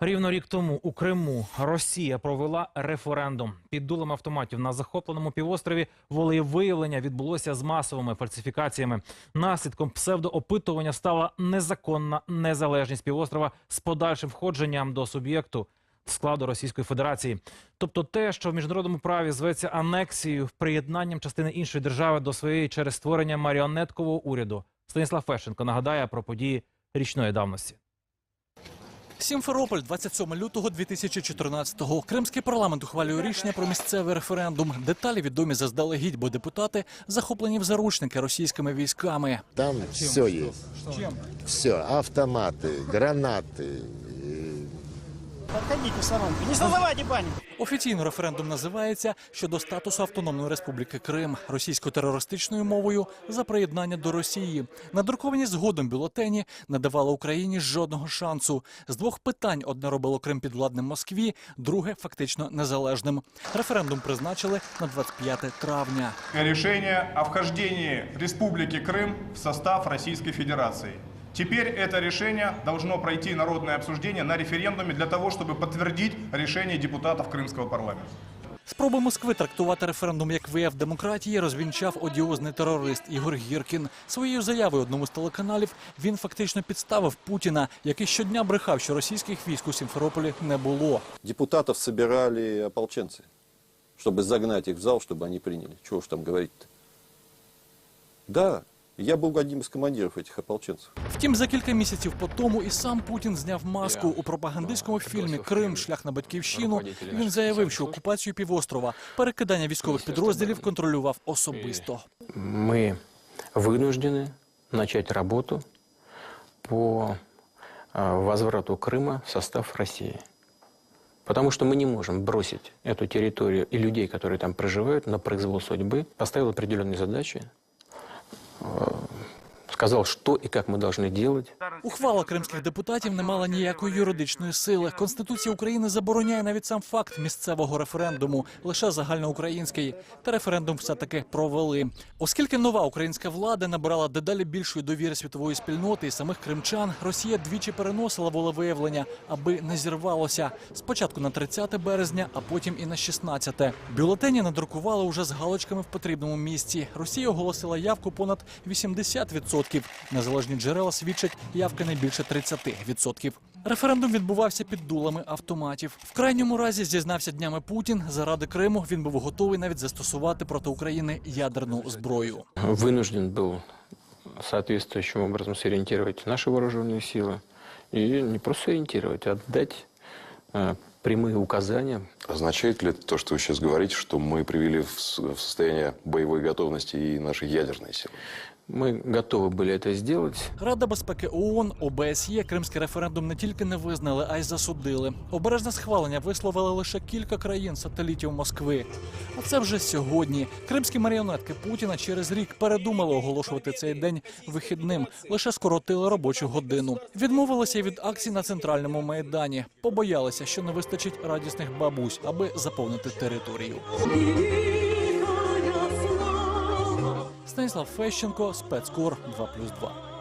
Рівно рік тому у Криму Росія провела референдум. Під дулем автоматів на захопленому півострові волеєвиявлення відбулося з масовими фальсифікаціями. Наслідком псевдоопитування стала незаконна незалежність півострова з подальшим входженням до суб'єкту складу Російської Федерації. Тобто те, що в міжнародному праві зветься анексією, приєднанням частини іншої держави до своєї через створення маріонеткового уряду. Станіслав Фещенко нагадає про події річної давності. Сімферополь, 27 лютого 2014-го. Кримський парламент ухвалює рішення про місцевий референдум. Деталі відомі заздалегідь, бо депутати захоплені в заручники російськими військами. Там все є. Все, автомати, гранаты. Подходите, Саранка. Не создавайте панику. Офіційно референдум називається щодо статусу Автономної Республіки Крим російсько-терористичною мовою за приєднання до Росії. Надруковані згодом бюлетені не давали Україні жодного шансу. З двох питань одне робило Крим підвладним Москві, друге фактично незалежним. Референдум призначили на 25 травня. решение о вхождении Республики Крым в состав Российской Федерации. Теперь это решение должно пройти народное обсуждение на референдуме для того, чтобы подтвердить решение депутатов Крымского парламента. Спроби Москви трактувати референдум як вияв демократії розвінчав одіозний терорист Ігор Гіркін. Своєю заявою одному з телеканалів він фактично підставив Путіна, який щодня брехав, що російських військ у Сімферополі не було. Депутатов собирали ополченцы, чтобы загнать их в зал, чтобы они приняли. Чего уж там говорить-то. Да, я был одним из командиров этих ополченцев. Втім, за кілька місяців по тому і сам Путін зняв маску у пропагандистському фільмі Крим Шлях на батьківщину. Він заявив, що окупацію півострова, перекидання військових підрозділів контролював особисто. мы вынуждены начать работу по э, возврату Крыма в состав России. Потому что мы не можем бросить эту территорию и людей, которые там проживают, на произвол судьбы. Поставил определенные задачи, uh, сказал, что и как мы должны делать. Ухвала кримських депутатів не мала ніякої юридичної сили. Конституція України забороняє навіть сам факт місцевого референдуму, лише загальноукраїнський. Та референдум все-таки провели. Оскільки нова українська влада набирала дедалі більшої довіри світової спільноти і самих кримчан, Росія двічі переносила волевиявлення, аби не зірвалося. Спочатку на 30 березня, а потім і на 16. Бюлетені надрукували уже з галочками в потрібному місці. Росія оголосила явку понад 80%. Незалежні джерела свідчать явка не більше 30%. Референдум відбувався під дулами автоматів. В крайньому разі зізнався днями Путін. Заради Криму він був готовий навіть застосувати проти України ядерну зброю. Вынужден был соответствующим образом сориентировать наши вооруженные силы. И не просто сориентировать, а отдать э, прямые указания Означает ли то, что вы сейчас говорите, что мы привели в с- в состояние боевой готовности и наши ядерные силы? Мы готовы были это сделать. Рада безпеки ООН, ОБСЄ кримський референдум не тільки не визнали, а й засудили. Обережне схвалення висловили лише кілька країн сателітів Москви. А це вже сьогодні. Кримські маріонетки Путіна через рік передумали оголошувати цей день вихідним, лише скоротили робочу годину. Відмовилися й від акцій на центральному майдані. Побоялися, що не вистачить радісних бабусь, аби заповнити територію. Станіслав Фещенко, спецкор 2+,2.